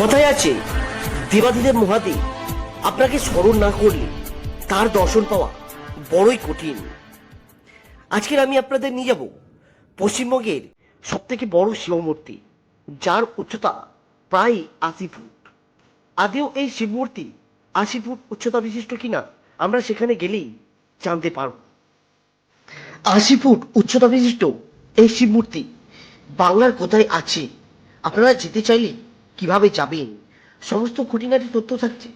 কথায় আছে? দেবাদিদেব মহাদেব, আপনাকে স্মরণ না করলে তার দর্শন পাওয়া বড়ই কঠিন। আজকের আমি আপনাদের নিয়ে যাব পশ্চিমবঙ্গের সবথেকে বড় শিবমূর্তি, যার উচ্চতা প্রায় আশি ফুট। আদেও এই শিবমূর্তি আশি ফুট উচ্চতা বিশিষ্ট কিনা, আমরা সেখানে গেলেই জানতে পারব। আশি ফুট উচ্চতা বিশিষ্ট এই শিব মূর্তি বাংলার কোথায় আছে? আপনারা যেতে চাইলে কীভাবে যাবেন? সমস্ত খুঁটিনাটি তথ্য থাকছে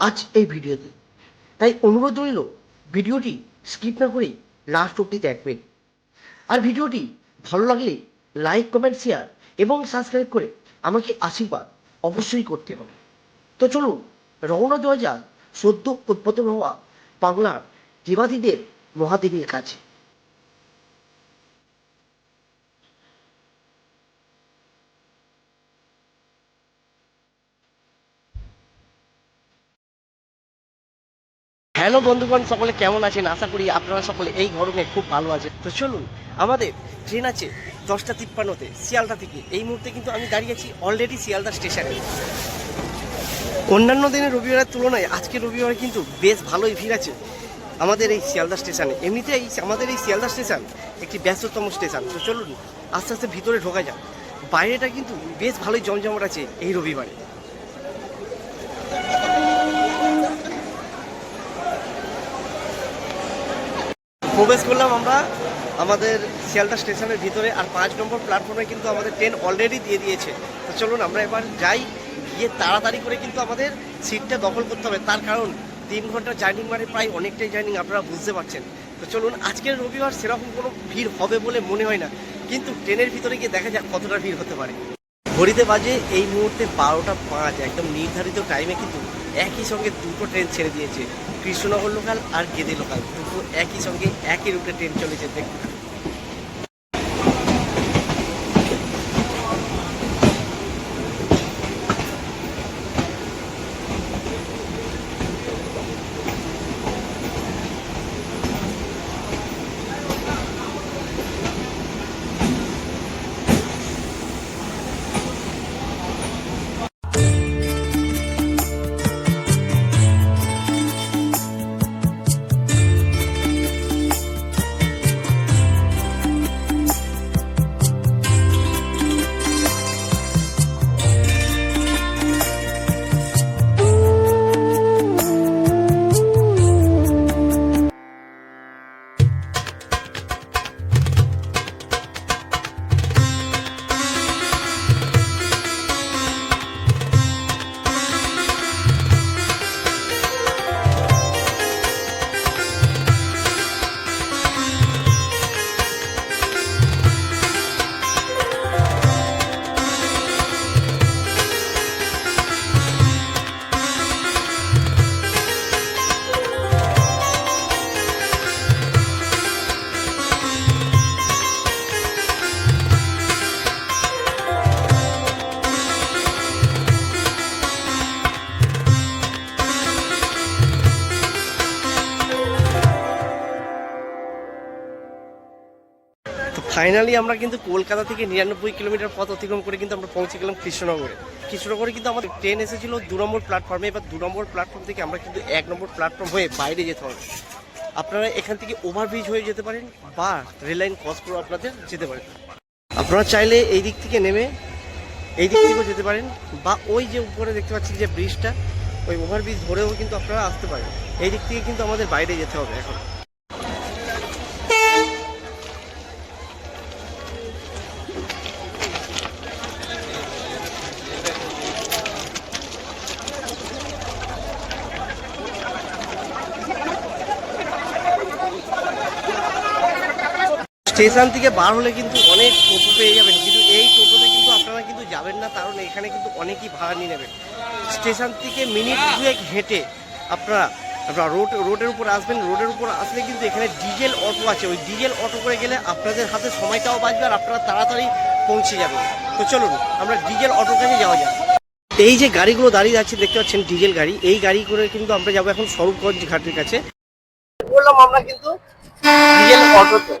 আজ এই ভিডিওতে। তাই অনুরোধ রইল, ভিডিওটি স্কিপ না করে লাস্ট অব্দি দেখবেন। আর ভিডিওটি ভালো লাগলে লাইক কমেন্ট শেয়ার এবং সাবস্ক্রাইব করে আমাকে আশীর্বাদ অবশ্যই করতে হবে। তো চলুন রওনা দেওয়া যাক সদ্য উৎপন্ন হওয়া বাংলার দেবাদিদেব মহাদেবীর কাছে। হ্যালো বন্ধুগণ, সকলে কেমন আছেন? আশা করি আপনারা সকলে এই গরমে খুব ভালো আছেন। তো চলুন, আমাদের ট্রেন আছে দশটা তিপ্পান্নতে, শিয়ালদা থেকে। এই মুহূর্তে কিন্তু আমি দাঁড়িয়ে আছি অলরেডি শিয়ালদা স্টেশনে অন্যান্য দিনের রবিবারের তুলনায় আজকে রবিবারে কিন্তু বেশ ভালোই ভিড় আছে আমাদের এই শিয়ালদা স্টেশনে এমনিতেই আমাদের এই শিয়ালদা স্টেশন একটি ব্যস্ততম স্টেশন। তো চলুন, আস্তে আস্তে ভিতরে ঢোকা যাক। বাইরেটা কিন্তু বেশ ভালোই জমজমাট আছে এই রবিবারে। প্রবেশ করলাম আমরা আমাদের শিয়ালদা স্টেশনের ভিতরে আর পাঁচ নম্বর প্ল্যাটফর্মে কিন্তু আমাদের ট্রেন অলরেডি দিয়ে দিয়েছে। তো চলুন, আমরা এবার যাই গিয়ে তাড়াতাড়ি করে কিন্তু আমাদের সিটটা দখল করতে হবে। তার কারণ তিন ঘণ্টা জার্নি মানে প্রায় অনেকটাই জার্নি আপনারা বুঝতে পারছেন। তো চলুন, আজকের রবিবার সেরকম কোনো ভিড় হবে বলে মনে হয় না। কিন্তু ট্রেনের ভিতরে গিয়ে দেখা যাক কতটা ভিড় হতে পারে। ঘড়িতে বাজে এই মুহূর্তে বারোটা পাঁচ। একদম নির্ধারিত টাইমে কিন্তু একই সঙ্গে দুটো ট্রেন ছেড়ে দিয়েছে। কৃষ্ণনগর লোকাল আর গেদে লোকাল দুটো একই সঙ্গে একই রুটে ট্রেন চলেছে। দেখুন। ফাইনালি আমরা কিন্তু কলকাতা থেকে নিরানব্বই কিলোমিটার পথ অতিক্রম করে কিন্তু আমরা পৌঁছে গেলাম কৃষ্ণনগরে। কৃষ্ণনগরে কিন্তু আমাদের ট্রেন এসেছিল দু নম্বর প্ল্যাটফর্মে এবার দু নম্বর প্ল্যাটফর্ম থেকে আমরা কিন্তু এক নম্বর প্ল্যাটফর্ম হয়ে বাইরে যেতে হবে। আপনারা এখান থেকে ওভারব্রিজ হয়ে যেতে পারেন বা রেল লাইন ক্রস করে আপনাদের যেতে পারেন। আপনারা চাইলে এই দিক থেকে নেমে এই দিক থেকেও যেতে পারেন বা ওই যে উপরে দেখতে পাচ্ছেন যে ব্রিজটা ওই ওভারব্রিজ ধরেও কিন্তু আপনারা আসতে পারেন। এই দিক থেকে কিন্তু আমাদের বাইরে যেতে হবে এখন। স্টেশন থেকে বার হলে কিন্তু অনেক টোটো পেয়ে যাবেন। কিন্তু এই টোটোতে কিন্তু আপনারা কিন্তু যাবেন না, কারণ এখানে কিন্তু অনেকই ভাড়া নিয়ে নেবেন। স্টেশন থেকে মিনিট দুয়েক হেঁটে আপনারা আপনারা রোড, রোডের উপর আসবেন। রোডের উপর আসলে কিন্তু এখানে ডিজেল অটো আছে। ওই ডিজেল অটো করে গেলে আপনাদের হাতে সময়টাও বাঁচবে আর আপনারা তাড়াতাড়ি পৌঁছে যাবেন। তো চলুন, আমরা ডিজেল অটোর কাছে যাওয়া যাক। এই যে গাড়িগুলো দাঁড়িয়ে আছে, দেখতে পাচ্ছেন ডিজেল গাড়ি। এই গাড়ি করে কিন্তু আমরা যাব এখন স্বরূপগঞ্জ ঘাটের কাছে। বললাম আমরা কিন্তু ডিজেল অটোতে।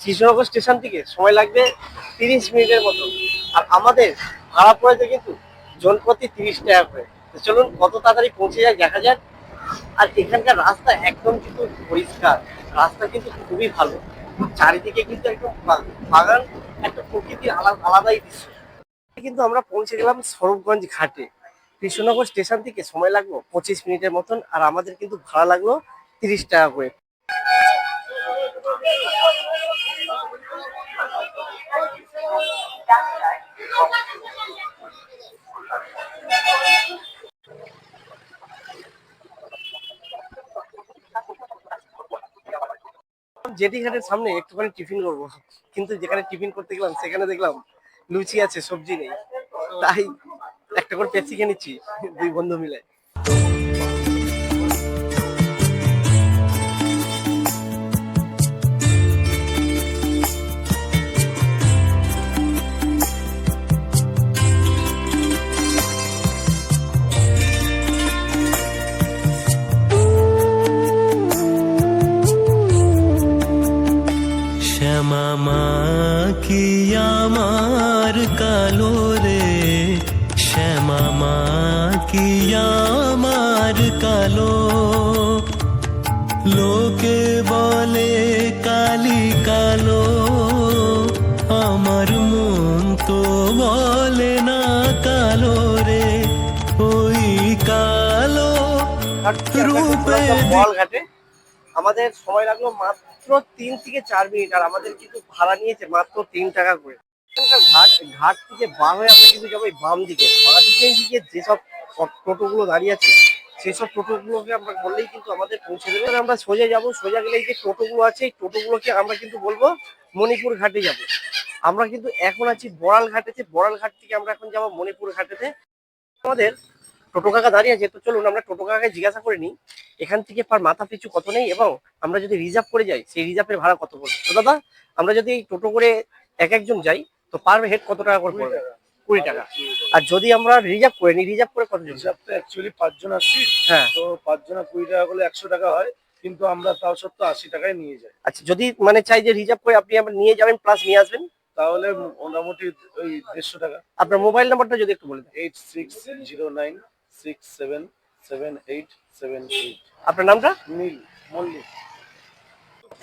কৃষ্ণনগর স্টেশন থেকে সময় লাগবে তিরিশ মিনিটের মতো। আর আমাদের ভাড়া পড়েছে কিন্তু জনপ্রতি তিরিশ টাকা করে। তো চলুন কত তাড়াতাড়ি পৌঁছে যায় দেখা যাক। আর এখানকার রাস্তা একদম কিন্তু পরিষ্কার। রাস্তা কিন্তু খুবই ভালো। চারিদিকে কিন্তু একদম বাগান, একটা প্রকৃতির আলাদা আলাদাই দৃশ্য। কিন্তু আমরা পৌঁছে গেলাম স্বরূপগঞ্জ ঘাটে। কৃষ্ণনগর স্টেশন থেকে সময় লাগল পঁচিশ মিনিটের মতন আর আমাদের কিন্তু ভাড়া লাগল তিরিশ টাকা করে। জেটি ঘাটের সামনে একটুখানি টিফিন করব। কিন্তু যেখানে টিফিন করতে গেলাম, সেখানে দেখলাম লুচি আছে, সবজি নেই। তাই একটা করে পেপসি কিনেছি নিচ্ছি, দুই বন্ধু মিলে। ঘাটে আমাদের সময় লাগল মাত্র তিন থেকে চার মিনিট আর আমাদের কিন্তু ভাড়া নিয়েছে মাত্র তিন টাকা করে। ঘাট ঘাট থেকে বার হয়ে আমরা কিন্তু যাব বাম দিকে। বাঁ দিকে দিকে যেসব টোটোগুলো দাঁড়িয়ে আছে সেই সব টোটোগুলোকে আমরা বললেই কিন্তু আমাদের পৌঁছে দেবে। আমরা সোজা যাব সোজা গেলে এই যে টোটোগুলো আছে এই টোটোগুলোকে আমরা কিন্তু বলব মণিপুর ঘাটে যাব। আমরা কিন্তু এখন আছি বড়াল ঘাটেতে বড়াল ঘাট থেকে আমরা এখন যাব মণিপুর ঘাটেতে। আমাদের টোটো কাকা দাঁড়িয়ে আছে তো চলুন আমরা টোটো কাকাকে জিজ্ঞাসা করে নিই এখান থেকে পার মাথা পিছু কত নেই এবং আমরা যদি রিজার্ভ করে যাই সেই রিজার্ভের ভাড়া কত পড়বে? তো দাদা আমরা যদি টোটো করে এক একজন যাই তো পার হেড কত টাকা করে পড়বে? কুড়ি টাকা। আর যদি আমরা রিজার্ভ করে নিই রিজার্ভ করে কত জন হিসাবটা অ্যাকচুয়ালি পাঁচজন আসছি হ্যাঁ। তো পাঁচজনা কুড়ি টাকা করলে একশো টাকা হয় কিন্তু আমরা তাও সত্ত্বেও আশি টাকায় নিয়ে যাই। আচ্ছা যদি মানে চাই যে রিজার্ভ করে আপনি আমরা নিয়ে যাবেন প্লাস নিয়ে আসবেন? তাহলে মোটামুটি ওই দেড়শো টাকা। আপনার মোবাইল নাম্বারটা যদি একটু বলে দেন। Eight six zero nine six seven seven eight seven eight আপনার নামটা? নীল মল্লিক।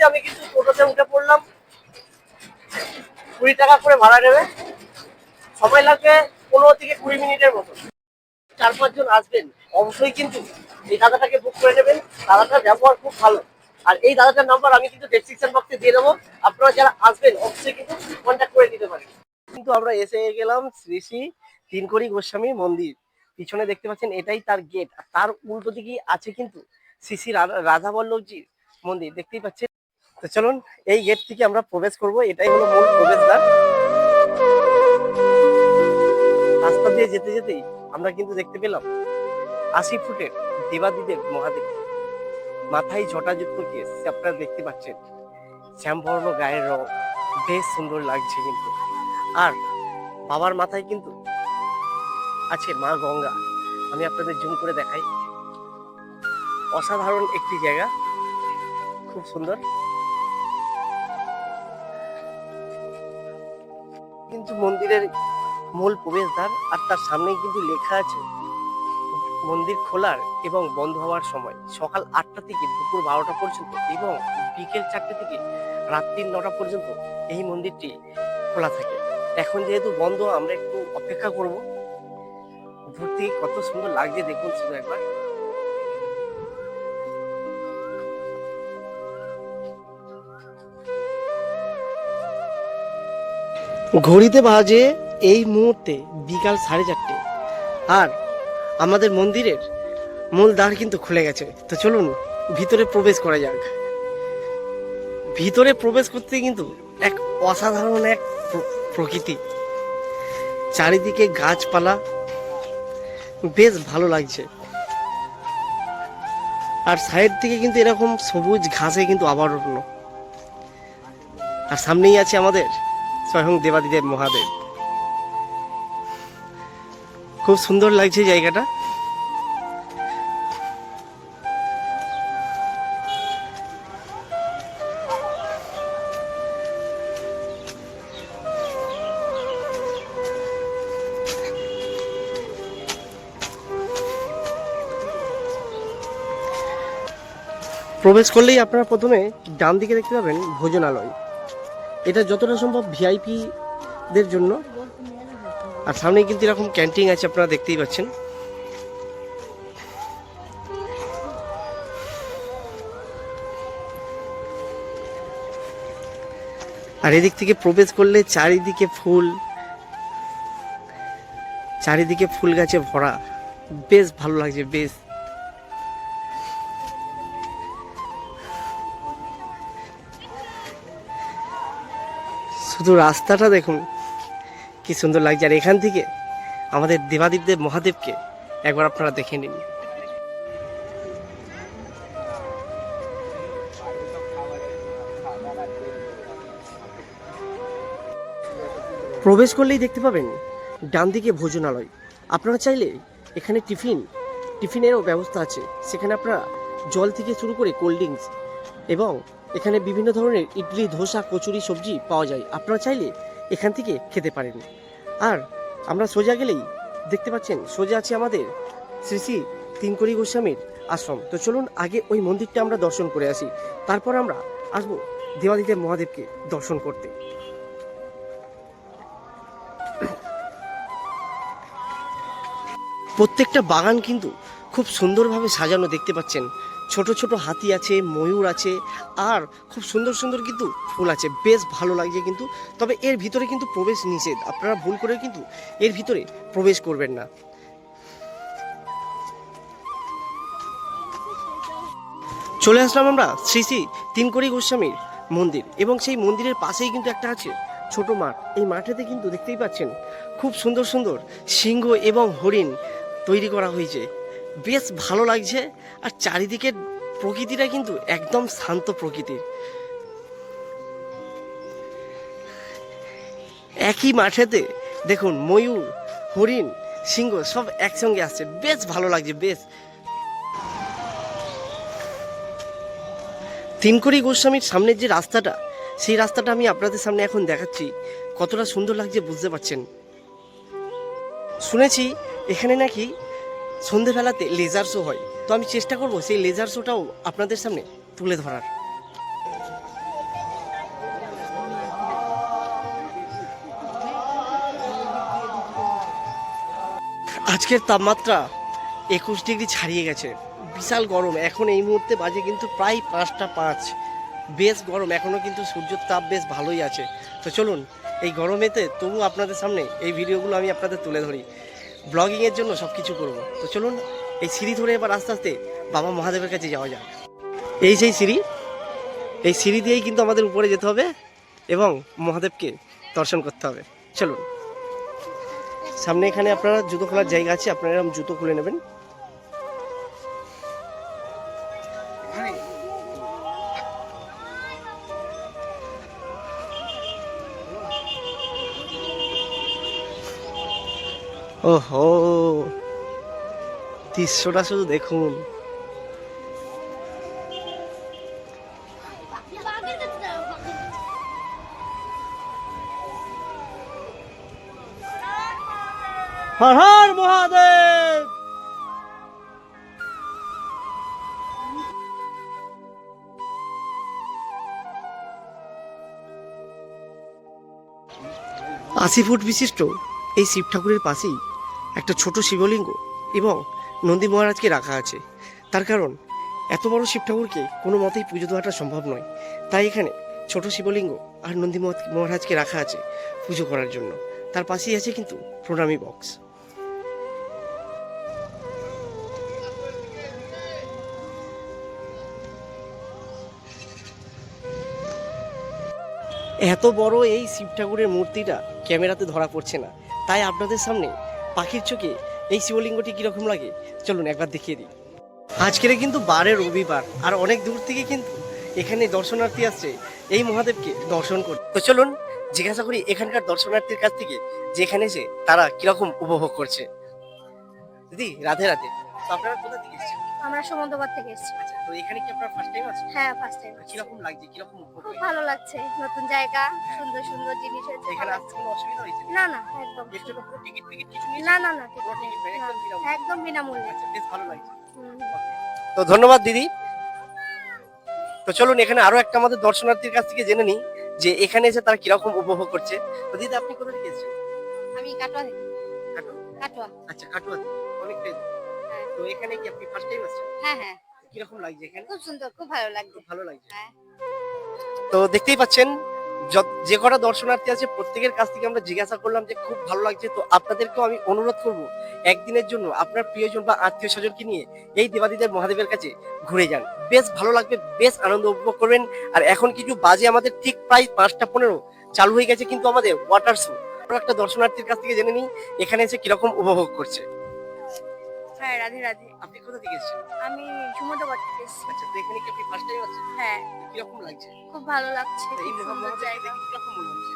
আমি কিন্তু টোটোতে উঠে পড়লাম। কুড়ি টাকা করে ভাড়া নেবে। সময় লাগবে পনেরো থেকে কুড়ি মিনিটের মতো। চার পাঁচজন আসবেন। অবশ্যই কিন্তু এই দাদাটাকে বুক করে নেবেন। দাদাটার ব্যবহার খুব ভালো। আর এই দাদাটার নাম্বার আমি কিন্তু ডেসক্রিপশন বক্সে দিয়ে দেবো। আপনারা যারা আসবেন অবশ্যই কিন্তু কন্ট্যাক্ট করে দিতে পারেন। কিন্তু আমরা এসে গেলাম শ্রী শ্রী তিনকড়ি গোস্বামী মন্দির। পিছনে দেখতে পাচ্ছেন এটাই তার গেট আর তার উল্টো দিকেই আছে কিন্তু শ্রী রাধা বল্লভজির মন্দির, দেখতেই পাচ্ছেন? তো চলুন, এই গেট থেকে আমরা প্রবেশ করব। এটাই হলো মূল প্রবেশদ্বার। রাস্তা দিয়ে যেতে যেতেই আমরা কিন্তু দেখতে পেলাম আশি ফুটের দেবাদিদেব মহাদেব। মাথায় জটাযুক্ত কেস আপনারা দেখতে পাচ্ছেন। শ্যামবর্ণ গায়ের রং, বেশ সুন্দর লাগছে কিন্তু। আর বাবার মাথায় কিন্তু আছে মা গঙ্গা। আমি আপনাদের জুম করে দেখাই। অসাধারণ একটি জায়গা। খুব সুন্দর। কিন্তু মন্দিরের মূল প্রবেশদ্বার আর তার সামনেই কিন্তু লেখা আছে, মন্দির খোলার এবং বন্ধ হওয়ার সময়। সকাল আটটা থেকে দুপুর বারোটা পর্যন্ত এবং বিকেল চারটে থেকে রাত্রি নটা পর্যন্ত এই মন্দিরটি খোলা থাকে। এখন যেহেতু বন্ধ, আমরা একটু অপেক্ষা করব। দূর কত সুন্দর লাগছে দেখুন শুধু একবার। ঘড়িতে বাজে এই মুহূর্তে বিকাল সাড়ে চারটে। আর আমাদের মন্দিরের মূল দ্বার কিন্তু খুলে গেছে। তো চলুন, ভিতরে প্রবেশ করা যাক। ভিতরে প্রবেশ করতে কিন্তু এক অসাধারণ এক প্র- প্রকৃতি। চারিদিকে গাছপালা বেশ ভালো লাগছে। আর সাইড থেকে কিন্তু এরকম সবুজ ঘাসে কিন্তু আবরণ। আর সামনেই আছে আমাদের স্বয়ং দেবাদিদেব মহাদেব। খুব সুন্দর লাগছে জায়গাটা। প্রবেশ করলেই আপনারা প্রথমে ডান দিকে দেখতে পাবেন ভোজনালয়। এটা যতটা সম্ভব ভিআইপি দের জন্য। আর সামনে কিন্তু এরকম ক্যান্টিন আছে, আপনারা দেখতেই পাচ্ছেন। আর এদিক থেকে প্রবেশ করলে চারিদিকে ফুল চারিদিকে ফুল গাছে ভরা। বেশ ভালো লাগছে, বেশ। শুধু রাস্তাটা দেখুন। কি সুন্দর লাগছে। আর এখান থেকে আমাদের দেবাদিদেব মহাদেবকে একবার আপনারা দেখে নিন। প্রবেশ করলেই দেখতে পাবেন ডান দিকে ভোজনালয়। আপনারা চাইলে এখানে টিফিন, টিফিনেরও ব্যবস্থা আছে। সেখানে আপনারা জল থেকে শুরু করে কোল্ড ড্রিঙ্কস এবং এখানে বিভিন্ন ধরনের ইডলি, ধোসা, কচুরি, সবজি পাওয়া যায়। আপনারা চাইলে এখান থেকে খেতে পারেন। আর আমরা সোজা গেলেই দেখতে পাচ্ছেন, সোজা আছে আমাদের শ্রী শ্রী তিনকড়ি গোস্বামীর আশ্রম। তো চলুন আগে ওই মন্দিরটা আমরা দর্শন করে আসি। তারপর আমরা আসব দেবাদিদেব মহাদেবকে দর্শন করতে। প্রত্যেকটা বাগান কিন্তু খুব সুন্দরভাবে সাজানো দেখতে পাচ্ছেন। ছোট ছোট হাতি আছে, ময়ূর আছে, আর খুব সুন্দর সুন্দর কিন্তু ফুল আছে। বেশ ভালো লাগছে কিন্তু, তবে এর ভিতরে কিন্তু প্রবেশ নিষেধ। আপনারা ভুল করে কিন্তু এর ভিতরে প্রবেশ করবেন না। চলে আসলাম আমরা শ্রী শ্রী তিনকড়ি গোস্বামীর মন্দির এবং সেই মন্দিরের পাশেই কিন্তু একটা আছে ছোট মাঠ। এই মাঠেতে কিন্তু দেখতেই পাচ্ছেন, খুব সুন্দর সুন্দর সিংহ এবং হরিণ তৈরি করা হয়েছে। বেশ ভালো লাগছে, আর চারিদিকের প্রকৃতিটা কিন্তু একদম শান্ত প্রকৃতির। একই মাঠেতে, দেখুন, ময়ূর, হরিণ, সিংহ সব একসঙ্গে আসছে। বেশ ভালো লাগছে, বেশ। তিনকড়ি গোস্বামীর সামনের যে রাস্তাটা, সেই রাস্তাটা আমি আপনাদের সামনে এখন দেখাচ্ছি। কতটা সুন্দর লাগছে, বুঝতে পারছেন? শুনেছি, এখানে নাকি সন্ধেবেলাতে লেজার শো হয়। তো আমি চেষ্টা করব সেই লেজার শোটাও আপনাদের সামনে তুলে ধরার। আজকের তাপমাত্রা একুশ ডিগ্রি ছাড়িয়ে গেছে। বিশাল গরম। এখন এই মুহূর্তে বাজে কিন্তু প্রায় পাঁচটা পাঁচ। বেশ গরম। এখনও কিন্তু সূর্যের তাপ বেশ ভালোই আছে। তো চলুন, এই গরমেতে তবু আপনাদের সামনে এই ভিডিওগুলো আমি আপনাদের তুলে ধরি। ব্লগিংয়ের জন্য সব কিছু করব। তো চলুন, এই সিঁড়ি ধরে এবার আস্তে আস্তে বাবা মহাদেবের কাছে যাওয়া যাক। এই সেই সিঁড়ি, এই সিঁড়ি দিয়েই কিন্তু আমাদের উপরে যেতে হবে এবং মহাদেবকে দর্শন করতে হবে। চলুন। সামনে এখানে আপনারা জুতো খোলার জায়গা আছে, আপনারা এরকম জুতো খুলে নেবেন। ওহো দৃশ্যটা শুধু দেখুন। হর হর মহাদেব! আশি ফুট বিশিষ্ট এই শিব ঠাকুরের পাশেই একটা ছোট শিবলিঙ্গ এবং নন্দী মহারাজকে রাখা আছে। তার কারণ, এত বড় শিব ঠাকুরকে কোনো মতেই পুজো দেওয়াটা সম্ভব নয়। তাই এখানে ছোট শিবলিঙ্গ আর নন্দী মহা- মহারাজকে রাখা আছে পুজো করার জন্য। তার পাশেই আছে কিন্তু প্রণামী বক্স। এত বড় এই শিব ঠাকুরের মূর্তিটা ক্যামেরাতে ধরা পড়ছে না। তাই আপনাদের সামনে পাখির চোখে এই শিবলিঙ্গটি কীরকম লাগে? চলুন একবার দেখিয়ে দিই। আজকের কিন্তু বারে রবিবার, আর অনেক দূর থেকে কিন্তু এখানে দর্শনার্থী আসছে। এই মহাদেবকে দর্শন করতে। তো চলুন, জিজ্ঞাসা করি এখানকার দর্শনার্থীর কাছ থেকে যে এখানে এসে তারা কীরকম উপভোগ করছে। দিদি, রাধে রাধে। আপনারা কোথা থেকে এসেছেন? আমরা সমুদ্রপাড় থেকে এসেছি। আচ্ছা তো এখানে কি আপনার ফার্স্ট টাইম আছে হ্যাঁ ফার্স্ট টাইম কীরকম লাগছে কীরকম উপভোগ খুব ভালো লাগছে নতুন জায়গা সুন্দর সুন্দর জিনিস হয়েছে এখানে আসতে কোনো অসুবিধা হয়েছে? না না একদম এর জন্য কোনো টিকিট ফিকিট কিছু? না না না টিকিট একদম বিনামূল্যে। একদম বিনামূল্যে। আচ্ছা, বেশ ভালো লাগছে। তো ধন্যবাদ দিদি। তো চলুন এখানে আরও একটা আমাদের দর্শনার্থীর কাছ থেকে জেনে নিই যে এখানে এসে তারা কীরকম উপভোগ করছে। তো দিদি আপনি কোথা থেকে এসেছেন? আমি কাটোয়া থেকে। কাটোয়া? কাটোয়া। আচ্ছা কাটোয়া থেকে। অনেকটাই। হ্যাঁ। তো এখানে কি আপনি ফার্স্ট টাইম আসছেন হ্যাঁ হ্যাঁ। কীরকম লাগছে এখানে? খুব সুন্দর খুব ভালো লাগছে। খুব ভালো লাগছে। হ্যাঁ। তো দেখতেই পাচ্ছেন যে কটা দর্শনার্থী আছে প্রত্যেকের কাছ থেকে আমরা জিজ্ঞাসা করলাম যে খুব ভালো লাগছে। তো আপনাদেরকেও আমি অনুরোধ করব একদিনের জন্য আপনার প্রিয়জন বা আত্মীয় স্বজনকে নিয়ে এই দেবাদিদেব মহাদেবের কাছে ঘুরে যান। বেশ ভালো লাগবে বেশ আনন্দ উপভোগ করবেন। আর এখন কিছু বাজে আমাদের ঠিক প্রায় পাঁচটা পনেরো চালু হয়ে গেছে কিন্তু আমাদের ওয়াটার শো একটা দর্শনার্থীর কাছ থেকে জেনে নিই এখানে এসে কীরকম উপভোগ করছে। হ্যাঁ রাধে রাধে। আপনি কোথা থেকে এসেছেন? আমি সমুদ্রপাড় থেকে এসেছি। আচ্ছা তো এখানে কি আপনি ফার্স্ট টাইম আছেন? হ্যাঁ। কীরকম লাগছে? খুব ভালো লাগছে এই সুন্দর জায়গা। কীরকম মনে হচ্ছে?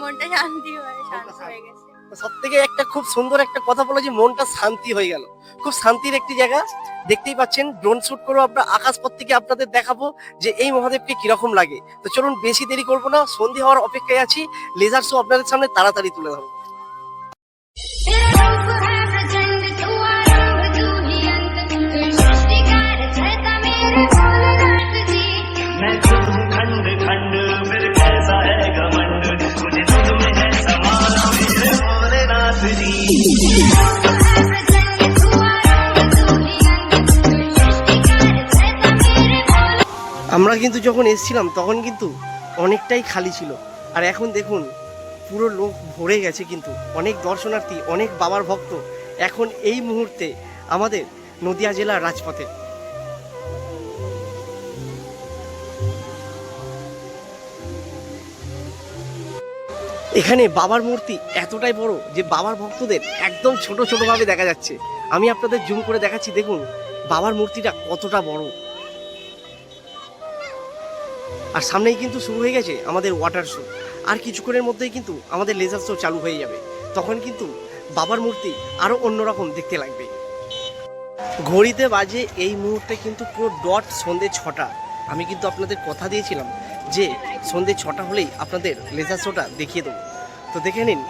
মনটা শান্তি হয়ে শান্ত শান্ত। হয়ে গেছে। সব থেকে একটা খুব সুন্দর একটা কথা বলে যে মনটা শান্তি হয়ে গেল। খুব শান্তির একটি জায়গা। দেখতেই পাচ্ছেন ড্রোন শুট করে আমরা আকাশপথ থেকে আপনাদের দেখাবো যে এই মহাদেবকে কীরকম লাগে। তো চলুন বেশি দেরি করব না। সন্ধে হওয়ার অপেক্ষায় আছি। লেজার শো আপনাদের সামনে তাড়াতাড়ি তুলে ধরবো। আমরা কিন্তু যখন এসছিলাম, তখন কিন্তু অনেকটাই খালি ছিল। আর এখন দেখুন, পুরো লোক ভরে গেছে কিন্তু। অনেক দর্শনার্থী, অনেক বাবার ভক্ত। এখন এই মুহূর্তে আমাদের নদিয়া জেলার রাজপথে। এখানে বাবার মূর্তি এতটাই বড় যে বাবার ভক্তদের একদম ছোট ছোট ভাবে দেখা যাচ্ছে। আমি আপনাদের জুম করে দেখাচ্ছি, দেখুন, বাবার মূর্তিটা কতটা বড়। আর সামনেই কিন্তু শুরু হয়ে গেছে আমাদের ওয়াটার শো আর কিছুক্ষণের মধ্যেই কিন্তু আমাদের লেজার শো চালু হয়ে যাবে। তখন কিন্তু বাবার মূর্তি আরও অন্যরকম দেখতে লাগবে। ঘড়িতে বাজে এই মুহূর্তে কিন্তু পুরো ডট সন্ধে ছটা। আমি কিন্তু আপনাদের কথা দিয়েছিলাম যে সন্ধে ছটা হলেই আপনাদের লেজার শোটা দেখিয়ে দেবো। তো দেখে নিন,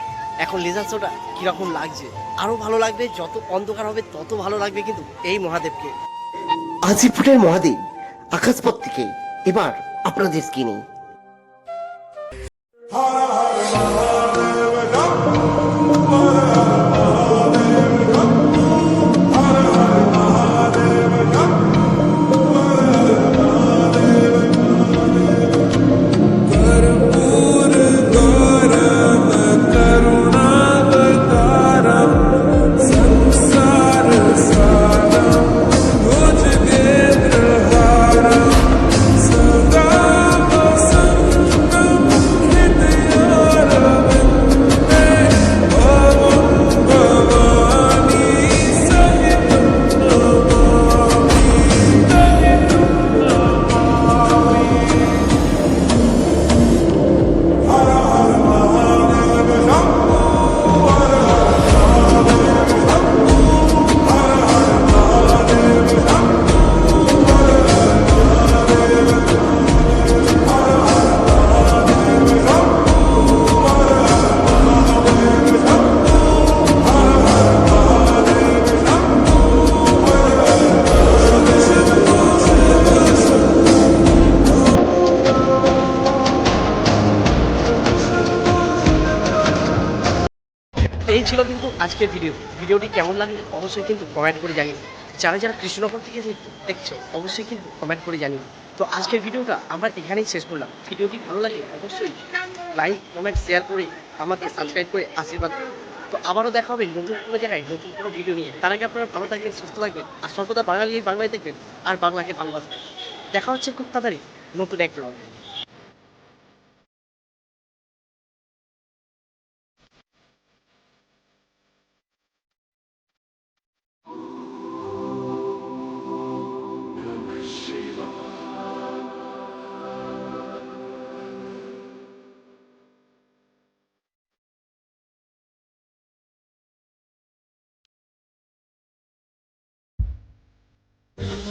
এখন লেজার শোটা কীরকম লাগছে। আরও ভালো লাগবে, যত অন্ধকার হবে তত ভালো লাগবে কিন্তু এই মহাদেবকে। আজিপুরের মহাদেব আকাশপথ থেকে এবার আপনাদের স্ক্রিনে আজকের ভিডিও ভিডিওটি কেমন লাগল অবশ্যই কিন্তু কমেন্ট করে জানিয়ে যারা যারা কৃষ্ণনগর থেকে দেখ- দেখছ, অবশ্যই কিন্তু কমেন্ট করে জানিয়ে তো আজকের ভিডিওটা আমরা এখানেই শেষ করলাম। ভিডিওটি ভালো লাগে অবশ্যই লাইক কমেন্ট শেয়ার করে আমাকে সাবস্ক্রাইব করে আশীর্বাদ তো আবারও দেখা হবে নতুন কোনো জায়গায়, নতুন কোনো ভিডিও নিয়ে। তার আগে আপনারা ভালো থাকবেন, সুস্থ থাকবেন। আর সর্বদা বাঙালি বাংলায় দেখবেন, আর বাংলাকে ভালোবাসবেন। দেখা হচ্ছে খুব তাড়াতাড়ি নতুন এক